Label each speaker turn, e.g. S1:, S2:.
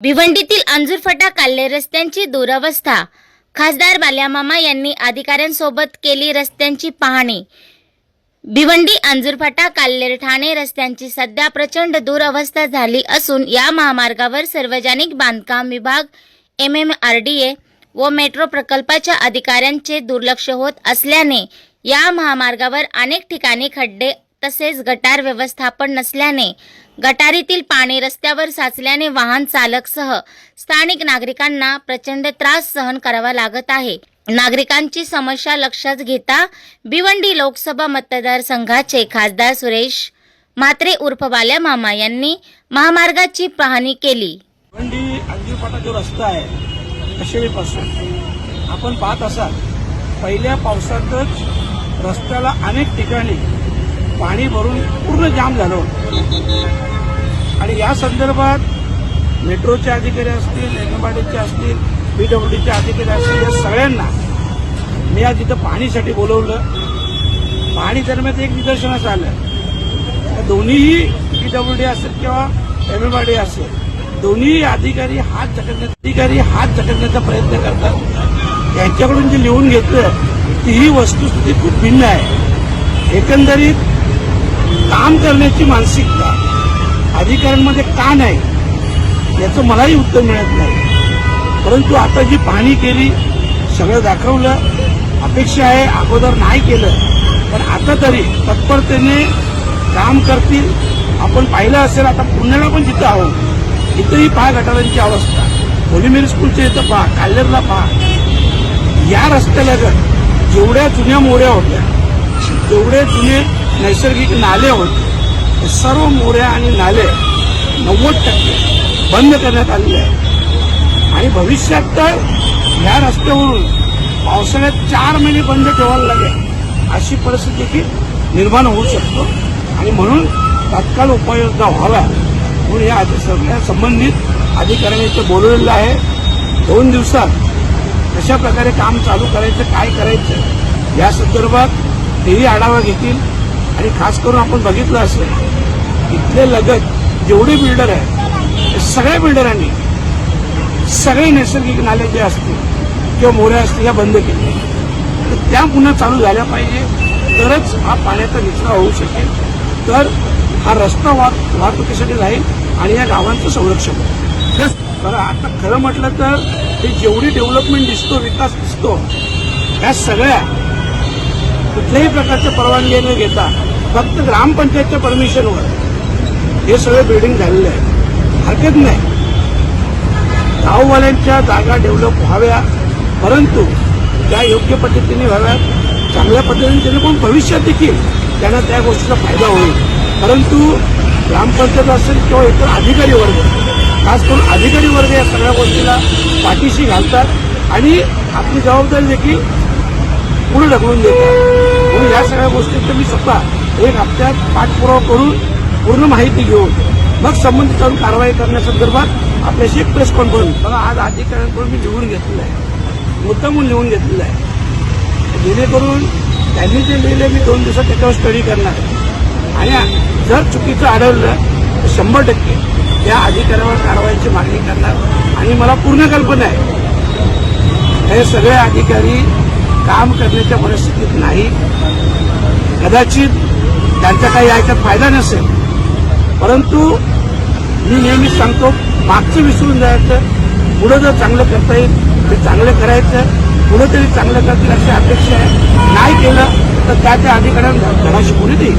S1: भिवंडीतील अंजूरफटा काल्ले रस्त्यांची दुरवस्था. खासदार बाल्यामामा यांनी अधिकाऱ्यांसोबत केली रस्त्यांची पाहणी. भिवंडी अंजूरफाटा काल्लेर ठाणे रस्त्यांची सध्या प्रचंड दुरवस्था झाली असून या महामार्गावर सार्वजनिक बांधकाम विभाग M M R D A व मेट्रो प्रकल्पाच्या अधिकाऱ्यांचे दुर्लक्ष होत असल्याने या महामार्गावर अनेक ठिकाणी खड्डे तसेच गटार व्यवस्थापन नसल्याने गटारीतील पाणी रस्त्यावर साचल्याने वाहन चालकसह स्थानिक नागरिकांना प्रचंड त्रास सहन करावा लागत आहे. नागरिकांची समस्या लक्षात घेता भिवंडी लोकसभा मतदारसंघाचे खासदार सुरेश म्हात्रे उर्फ बाल्या मामा यांनी महामार्गाची पाहणी केली.
S2: भिवंडी अंजीरपाटा जो रस्ता आहे कशेळीपासून आपण पाहत असाल पहिल्या पावसातच रस्त्याला अनेक ठिकाणी पाणी भरून पूर्ण जाम झालं होतं. आणि या संदर्भात मेट्रोचे अधिकारी असतील एमएमआरडीचे असतील पीडब्ल्यूडीचे अधिकारी असतील या सगळ्यांना मी आज तिथं पाणीसाठी बोलवलं. पाणी दरम्यान एक निदर्शनास आलं. त्या दोन्हीही पीडब्ल्यूडी असेल किंवा एमएमआरडी असेल दोन्ही अधिकारी हात झटकण्याचा अधिकारी हात झटकण्याचा प्रयत्न करतात. त्यांच्याकडून जे लिहून घेतलं ती ही वस्तुस्थिती खूप भिन्न आहे. एकंदरीत काम करण्याची मानसिकता. अधिकाऱ्यांमध्ये का नाही? याचं मलाही उत्तर मिळत नाही. परंतु आता जी पाहणी केली सगळं दाखवलं अपेक्षा आहे अगोदर नाही केलं पण आता तरी तत्परतेने काम करतील. आपण पाहिलं असेल आता पुण्याला पण जिथं आहोत इथंही पहा गटारांची अवस्था. कोलिमेरी स्कूलच्या इथं पहा काल्लेरला पहा. या रस्त्यालगत जेवढ्या जुन्या मोऱ्या होत्या जेवढे जुने नैसर्गिक नाले होते सर्व मोऱ्या आणि नाले नव्वद टक्के बंद करण्यात आलेले आहे आणि भविष्यात तर ह्या रस्त्यावरून पावसाळ्यात चार महिने बंद ठेवायला लागेल अशी परिस्थिती देखील निर्माण होऊ शकतो. आणि म्हणून तात्काळ उपाययोजना व्हाव्या म्हणून या सगळ्या संबंधित अधिकाऱ्यांनी इथं बोलवलेलं आहे. दोन दिवसात कशा प्रकारे काम चालू करायचं काय करायचं या संदर्भात तेही आढावा घेतील. आणि खास करून आपण बघितलं असेल इथले लगत जेवढे बिल्डर आहेत सगळ्या बिल्डरांनी सगळे नैसर्गिक नाले जे असतील किंवा मोऱ्या असतील या बंद केले तर त्या पुन्हा चालू झाल्या पाहिजे. तरच हा पाण्याचा निचरा होऊ शकेल. तर हा रस्ता वाह वाहतुकीसाठी राहील आणि या गावांचं संरक्षण होईल. बरं आता खरं म्हटलं तर हे जेवढी डेव्हलपमेंट दिसतो विकास दिसतो या सगळ्या कुठल्याही प्रकारच्या परवानगी न घेता फक्त ग्रामपंचायतच्या परमिशनवर हे सगळे बिल्डिंग झालेले आहे हरकत नाही. गाववाल्यांच्या जागा डेव्हलप व्हाव्या परंतु त्या योग्य पद्धतीने व्हाव्यात. चांगल्या पद्धतीने जेणेकरून भविष्यात देखील त्यांना त्या गोष्टीचा फायदा होईल. परंतु ग्रामपंचायत असेल किंवा इतर अधिकारी वर्ग खास करून अधिकारी वर्ग या सगळ्या गोष्टीला पाठीशी घालतात आणि आपली जबाबदारी देखील पुढे ढकलून देतात. म्हणून या सगळ्या गोष्टींचं मी स्वतः एक हप्त्यात पाठपुरावा करून पूर्ण माहिती घेऊन मग संबंधित कारवाई करण्यासंदर्भात आपल्याशी एक प्रेस कॉन्फरन्स बघा आज अधिकाऱ्यांकडून मी लिहून घेतलेलं आहे. मुद्दामून लिहून घेतलेला आहे. जेणेकरून त्यांनी जे लिहिले मी दोन दिवसात त्याच्यावर स्टडी करणार आहे. आणि जर चुकीचं आढळलं तर शंभर टक्के त्या अधिकाऱ्यावर कारवाईची मागणी करणार. आणि मला पूर्ण कल्पना आहे. हे सगळे अधिकारी काम करण्याच्या परिस्थितीत नाही. कदाचित त्यांचा काही याच्यात फायदा नसेल. परंतु मी नेहमीच सांगतो मागचं विसरून जायचं पुढं जर चांगलं करता येईल ते चांगलं करायचं. पुढं तरी चांगलं करतील अशी अपेक्षा आहे नाही केलं तर त्या त्या अधिकाऱ्यांना घराशी शिकवण्यात देईल.